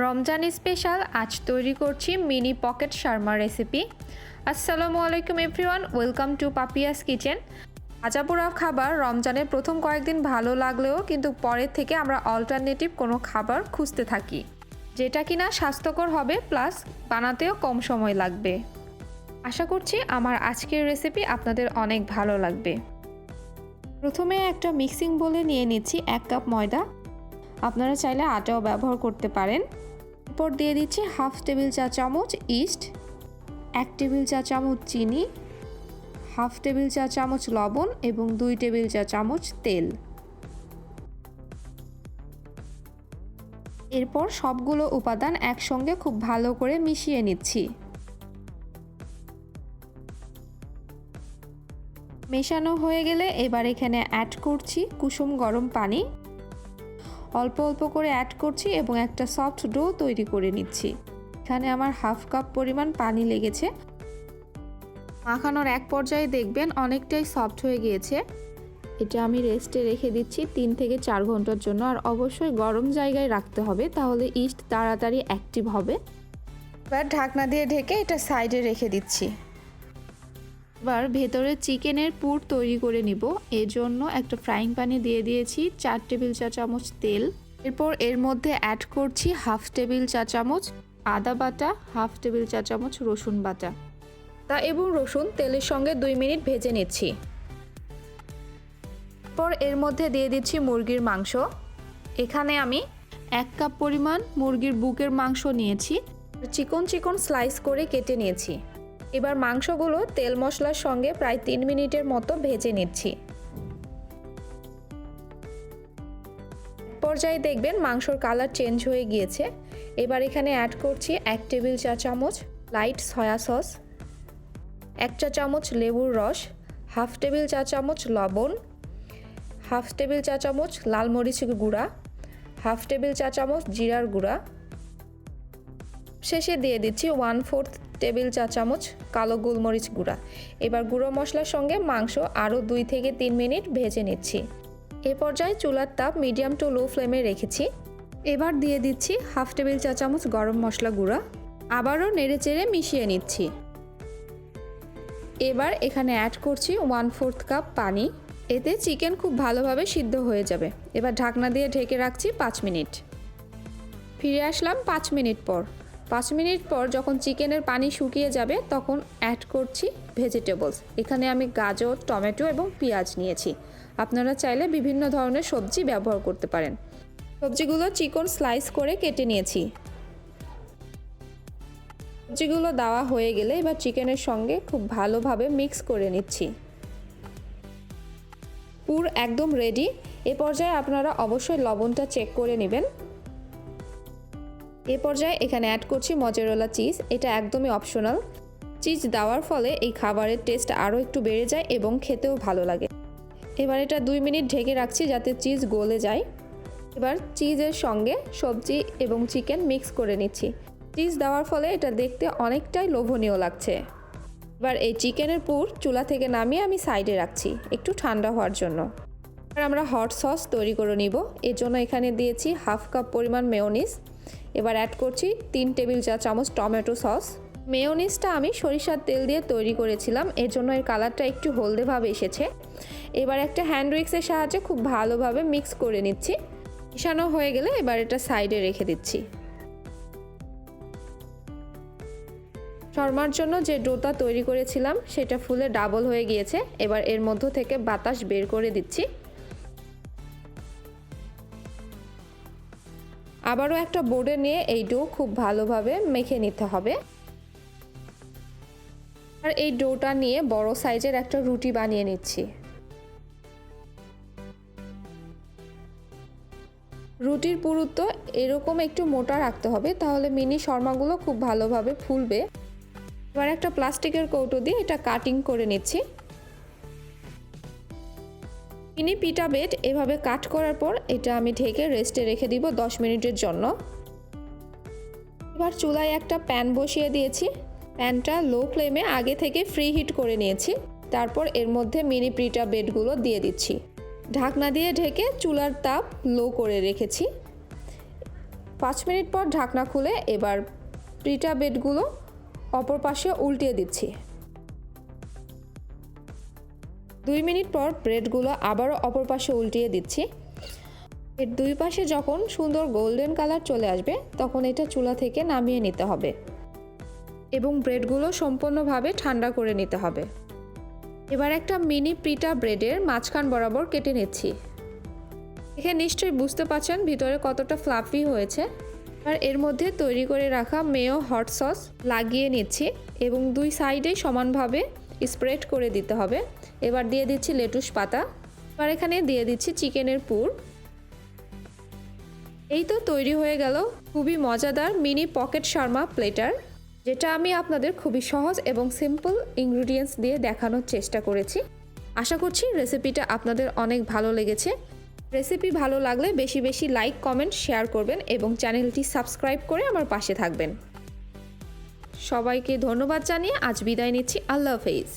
Ramzan special, আজ তৈরি করছি মিনি পকেট শার্মা রেসিপি আসসালামু আলাইকুম everyone welcome to Papiya's kitchen ভাজাপোড়া খাবার রমজানের প্রথম কয়েকদিন ভালো লাগলেও কিন্তু পরের থেকে আমরা অল্টারনেটিভ কোনো খাবার খুঁজতে থাকি। যেটা কিনা স্বাস্থ্যকর হবে প্লাস বানাতেও কম সময় লাগবে। আশা করছি আমার আজকের রেসিপি আপনাদের অনেক ভালো লাগবে। প্রথমে একটা মিক্সিং বলে নিয়ে নিচ্ছি এক কাপ ময়দা। আপনারা চাইলে আটাও ব্যবহার করতে পারেন। এরপর দিয়ে দিচ্ছি হাফ টেবিল চা চামচ ইস্ট, এক টেবিল চা চামচ চিনি, হাফ টেবিল চা চামচ লবণ এবং দুই টেবিল চা চামচ তেল। এরপর সবগুলো উপাদান একসঙ্গে খুব ভালো করে মিশিয়ে নিচ্ছি। মেশানো হয়ে গেলে এবার এখানে অ্যাড করছি কুসুম গরম পানি। অল্প অল্প করে অ্যাড করছি এবং একটা সফট ডো তৈরি করে নিচ্ছি। এখানে আমার হাফ কাপ পরিমাণ পানি লেগেছে। মাখানোর এক পর্যায়ে দেখবেন অনেকটাই সফট হয়ে গিয়েছে। এটা আমি রেস্টে রেখে দিচ্ছি তিন থেকে চার ঘণ্টার জন্য। আর অবশ্যই গরম জায়গায় রাখতে হবে, তাহলে ইস্ট তাড়াতাড়ি অ্যাক্টিভ হবে। এবার ঢাকনা দিয়ে ঢেকে এটা সাইডে রেখে দিচ্ছি। এবার ভেতরে চিকেনের পুর তৈরি করে নিব। এর জন্য একটা ফ্রাইং প্যানে দিয়ে দিয়েছি চার টেবিল চা চামচ তেল। এরপর এর মধ্যে অ্যাড করছি হাফ টেবিল চা চামচ আদা বাটা, হাফ টেবিল চা চামচ রসুন বাটা। তা এবং রসুন তেলের সঙ্গে দুই মিনিট ভেজে নিচ্ছি। পর এর মধ্যে দিয়ে দিচ্ছি মুরগির মাংস। এখানে আমি এক কাপ পরিমাণ মুরগির বুকের মাংস নিয়েছি। চিকন চিকন স্লাইস করে কেটে নিয়েছি। এবার মাংসগুলো তেল মশলার সঙ্গে প্রায় তিন মিনিটের মতো ভেজে নিচ্ছি। পর্যায়ে দেখবেন মাংসর কালার চেঞ্জ হয়ে গিয়েছে। এবার এখানে অ্যাড করছি এক টেবিল চা চামচ লাইট সয়া সস এক চা চামচ লেবুর রস হাফ টেবিল চা চামচ লবণ হাফ টেবিল চা চামচ লাল মরিচের গুঁড়া হাফ টেবিল চা চামচ জিরার গুঁড়া শেষে দিয়ে দিচ্ছি ওয়ান ফোর্থ টেবিল চা চামচ কালো গোলমরিচ গুঁড়া। এবার গুঁড়ো মশলার সঙ্গে মাংস আরও দুই থেকে তিন মিনিট ভেজে নিচ্ছি। এ পর্যায়ে চুলার তাপ মিডিয়াম টু লো ফ্লেমে রেখেছি। এবার দিয়ে দিচ্ছি হাফ টেবিল চা চামচ গরম মশলা গুঁড়া। আবারও নেড়ে চেড়ে মিশিয়ে নিচ্ছি। এবার এখানে অ্যাড করছি ওয়ান ফোর্থ কাপ পানি। এতে চিকেন খুব ভালোভাবে সিদ্ধ হয়ে যাবে। এবার ঢাকনা দিয়ে ঢেকে রাখছি পাঁচ মিনিট। ফিরে আসলাম পাঁচ মিনিট পর। পাঁচ মিনিট পর যখন চিকেনের পানি শুকিয়ে যাবে, তখন অ্যাড করছি ভেজিটেবলস এখানে আমি গাজর, টমেটো এবং পেঁয়াজ নিয়েছি। আপনারা চাইলে বিভিন্ন ধরনের সবজি ব্যবহার করতে পারেন। সবজিগুলো চিকন স্লাইস করে কেটে নিয়েছি। সবজিগুলো দেওয়া হয়ে গেলে এবার চিকেনের সঙ্গে খুব ভালোভাবে মিক্স করে নিচ্ছি। পুর একদম রেডি এ পর্যায়ে আপনারা অবশ্যই লবণটা চেক করে নেবেন। এ পর্যায়ে এখানে অ্যাড করছি মজেরোলা চিজ এটা একদমই অপশনাল চিজ দেওয়ার ফলে এই খাবারের টেস্ট আরও একটু বেড়ে যায় এবং খেতেও ভালো লাগে। এবার এটা দুই মিনিট ঢেকে রাখছি যাতে চিজ গলে যায়। এবার চিজের সঙ্গে সবজি এবং চিকেন মিক্স করে নিচ্ছি। চিজ দেওয়ার ফলে এটা দেখতে অনেকটাই লোভনীয় লাগছে। এবার এই চিকেনের পুর চুলা থেকে নামিয়ে আমি সাইডে রাখছি, একটু ঠান্ডা হওয়ার জন্য। এবার আমরা হট সস তৈরি করে নিব। এর জন্য এখানে দিয়েছি হাফ কাপ পরিমাণ মেয়োনিজ এবার অ্যাড করছি তিন টেবিল চা চামচ টমেটো সস। মেয়োনিজটা আমি সরিষার তেল দিয়ে তৈরি করেছিলাম, এর জন্য এর কালারটা একটু হলদেভাবে এসেছে। এবার একটা হ্যান্ড উইক্সের সাহায্যে খুব ভালোভাবে মিক্স করে নিচ্ছি। মিশানো হয়ে গেলে এবার এটা সাইডে রেখে দিচ্ছি। শর্মার জন্য যে ডোটা তৈরি করেছিলাম, সেটা ফুলে ডাবল হয়ে গিয়েছে। এবার এর মধ্য থেকে বাতাস বের করে দিচ্ছি। আবারও একটা বোর্ডে নিয়ে এই ডো খুব ভালোভাবে মেখে নিতে হবে। আর এই ডোটা নিয়ে বড় সাইজের একটা রুটি বানিয়ে নিচ্ছি। রুটির পুরুত্ব এরকম একটু মোটা রাখতে হবে, তাহলে মিনি শর্মাগুলো খুব ভালোভাবে ফুলবে। এবার একটা প্লাস্টিকের কৌটো দিয়ে এটা কাটিং করে নিচ্ছি। মিনি পিটা বেড এভাবে কাট করার পর এটা আমি ঢেকে রেস্টে রেখে দিব দশ মিনিটের জন্য। এবার চুলায় একটা প্যান বসিয়ে দিয়েছি। প্যানটা লো ফ্লেমে আগে থেকে ফ্রি হিট করে নিয়েছি। তারপর এর মধ্যে মিনি পিটা বেডগুলো দিয়ে দিচ্ছি। ঢাকনা দিয়ে ঢেকে চুলার তাপ লো করে রেখেছি। পাঁচ মিনিট পর ঢাকনা খুলে এবার প্রিটা বেডগুলো অপর পাশে উল্টিয়ে দিচ্ছি। দুই মিনিট পর ব্রেডগুলো আবারও অপর পাশে উল্টিয়ে দিচ্ছি। এর দুই পাশে যখন সুন্দর গোল্ডেন কালার চলে আসবে, তখন এটা চুলা থেকে নামিয়ে নিতে হবে এবং ব্রেডগুলো সম্পূর্ণভাবে ঠান্ডা করে নিতে হবে। এবার একটা মিনি পিটা ব্রেডের মাঝখান বরাবর কেটে নিচ্ছি। এখানে নিশ্চয়ই বুঝতে পারছেন ভিতরে কতটা ফ্লাফি হয়েছে। আর এর মধ্যে তৈরি করে রাখা মেয়ো হট সস লাগিয়ে নিচ্ছি এবং দুই সাইডেই সমানভাবে স্প্রেড করে দিতে হবে। এবার দিয়ে দিচ্ছি লেটুস পাতা। এবার এখানে দিয়ে দিচ্ছি চিকেনের পুর। এই তো তৈরি হয়ে গেল খুবই মজাদার মিনি পকেট শর্মা প্লেটার, যেটা আমি আপনাদের খুবই সহজ এবং সিম্পল ইনগ্রিডিয়েন্টস দিয়ে দেখানোর চেষ্টা করেছি। আশা করছি রেসিপিটা আপনাদের অনেক ভালো লেগেছে। রেসিপি ভালো লাগলে বেশি বেশি লাইক কমেন্ট শেয়ার করবেন এবং চ্যানেলটি সাবস্ক্রাইব করে আমার পাশে থাকবেন। সবাইকে ধন্যবাদ জানিয়ে আজ বিদায় নিচ্ছি। আল্লাহ হাফেজ।